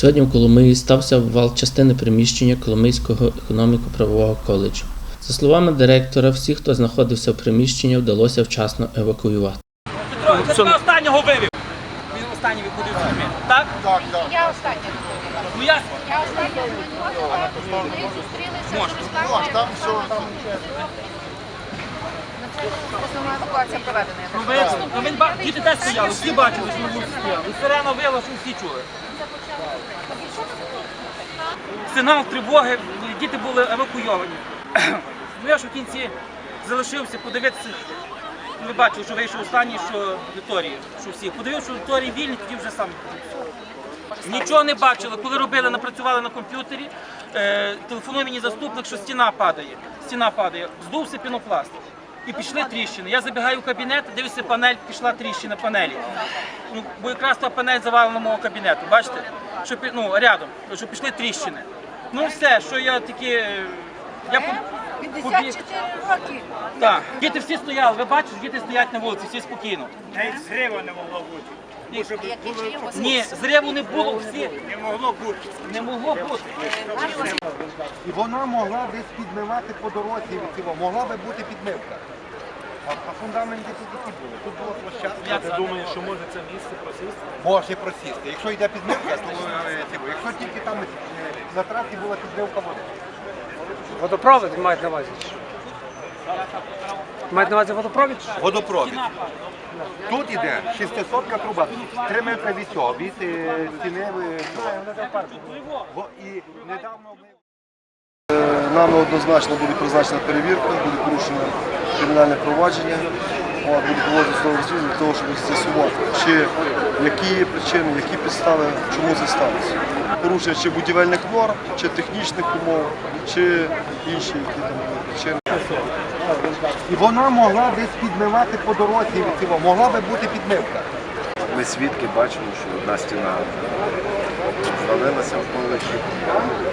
Сьогодні в Коломиї стався обвал частини приміщення Коломийського економіко-правового коледжу. За словами директора, всіх, хто знаходився в приміщенні, вдалося вчасно евакуювати. Петро, це останнього вивів. Останній виходив з тюрми. Так? Я остання виходила. Ну я Я остання дзвонила, ми зустрілися з Русланом. Основна евакуація проведена. ну, ви, ну, він ба... діти теж стояли, всі бачили, що ми стояли. Сирена вила, що всі чули. Сигнал тривоги, діти були евакуйовані. Ну я ж в кінці залишився подивитися. Ви бачили, що вийшов останній, що Вікторії, що всі. Подивився, що Вікторії вільні, тоді вже сам. Нічого не бачили. Коли робили, напрацювали на комп'ютері, е, телефонує мені заступник, що стіна падає. Стіна падає, здувся пінопласт. І пішли тріщини. Я забігаю в кабінет, дивлюся панель, пішла тріщина панелі. Ну, бо якраз та панель завалена мого кабінету, бачите? Що, ну, рядом, що пішли тріщини. Ну все, що я такі. е, Я. 54 роки. Так, діти всі стояли, ви бачите, діти стоять на вулиці, всі спокійно. Навіть зрива не могло бути. Ні, було зриву не було, всі не могло бути. не могло бути. І вона могла десь підмивати по дорозі від цього, могла би бути підмивка. А, а фундаменти тут які були? Тут була площадка. Як це? думаєш, що може це місце просісти? Може просісти. Якщо йде підмивка, то е, типу, якщо тільки там е, на трасі була підмивка води. Водопровід мають на увазі? Мають на увазі водопровід? Водопровід. Тут іде 600 труба, 3 метри від цього, від е, стіни. е, цього. Бо І недавно ми... Нами однозначно буде призначена перевірка, буде порушено кримінальне провадження, От, буде проводити судове для того, щоб з'ясувати, чи які причини, які підстави, чому це сталося. Порушення чи будівельних норм, чи технічних умов, чи інші які там були причини. І вона могла десь підмивати по дорозі могла би бути підмивка. Ми свідки бачили, що одна стіна звалилася в коледжі.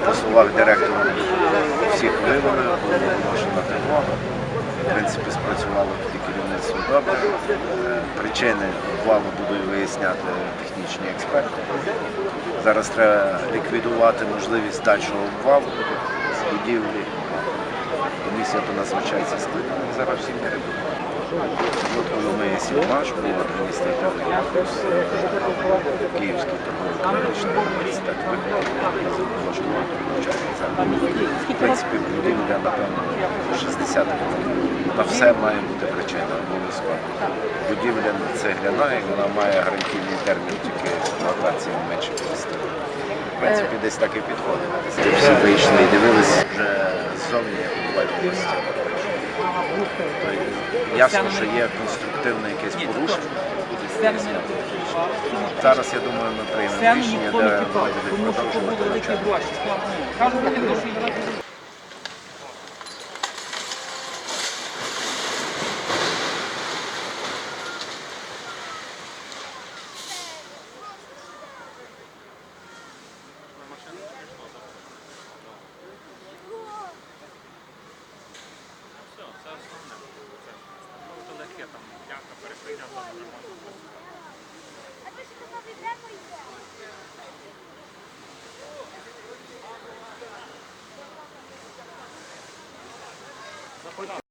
По словах директора всіх вивели, була оголошена тривога. В принципі, спрацювало тоді керівництво добре. Е, Причини обвалу будуть виясняти технічні експерти. Зараз треба ліквідувати можливість дальшого обвалу з будівлі. Комісія до нас звичайно скликана. Зараз всі перебувають. Є Сілмаш, був адміністративний конкурс, Київський торгово-економічний університет влаштувати навчальний заклад. В принципі, будівля, напевно, 60 років. На все має бути причина обов'язково. Будівля цегляна, і вона має гарантійний термін тільки експлуатації менше 50 років. В принципі, десь так і підходить. Всі вийшли і дивилися вже ззовні, як бувають. Ясно, що є конструктивне якесь порушення. Зараз, я думаю, ми приймемо рішення, де ми будемо продовжувати навчання. Гроші.